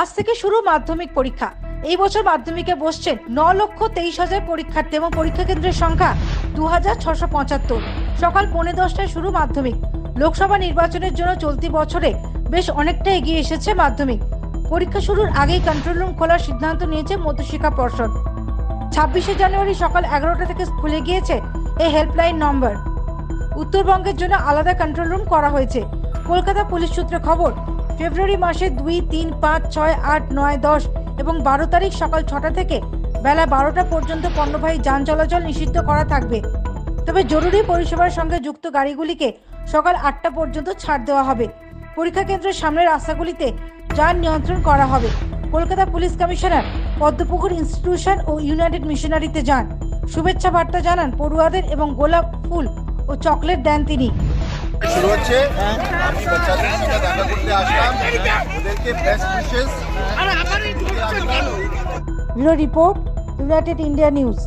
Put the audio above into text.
আজ থেকে শুরু মাধ্যমিক পরীক্ষা। এই বছর মাধ্যমিকে বসছেন ন লক্ষ তেইশ হাজার পরীক্ষার্থী এবং পরীক্ষা কেন্দ্রের সংখ্যা দু হাজার ছশো পঁচাত্তর। সকাল পৌনে দশটায় শুরু মাধ্যমিক। লোকসভা নির্বাচনের জন্য চলতি বছরে বেশ অনেকটা এগিয়ে এসেছে মাধ্যমিক। পরীক্ষা শুরুর আগেই কন্ট্রোল রুম খোলার সিদ্ধান্ত নিয়েছে মধ্যশিক্ষা পর্ষদ। ছাব্বিশে জানুয়ারি সকাল এগারোটা থেকে খুলে গিয়েছে এই হেল্পলাইন নম্বর উত্তরবঙ্গের জন্য আলাদা কন্ট্রোল রুম করা হয়েছে। কলকাতা পুলিশ সূত্রে খবর ফেব্রুয়ারি মাসে দুই, তিন, পাঁচ, ছয়, আট, নয়, দশ এবং বারো তারিখ সকাল ছটা থেকে বেলা বারোটা পর্যন্ত পণ্যবাহী যান চলাচল নিষিদ্ধ করা থাকবে। তবে জরুরি পরিষেবার সঙ্গে যুক্ত গাড়িগুলিকে সকাল আটটা পর্যন্ত ছাড় দেওয়া হবে। পরীক্ষা কেন্দ্রের সামনের রাস্তাগুলিতে যান নিয়ন্ত্রণ করা হবে। Kolkata police commissioner Padmapukur institution ও ইউনাইটেড মিশনারিতে যান। শুভেচ্ছা বার্তা জানান পড়ুয়াদের এবং গোলাপ ফুল ও চকলেট দেন তিনি। শুরু হচ্ছে। আমি বাচ্চাদের সাথে দেখা করতে আসলাম। ওদেরকে best wishes report united India news.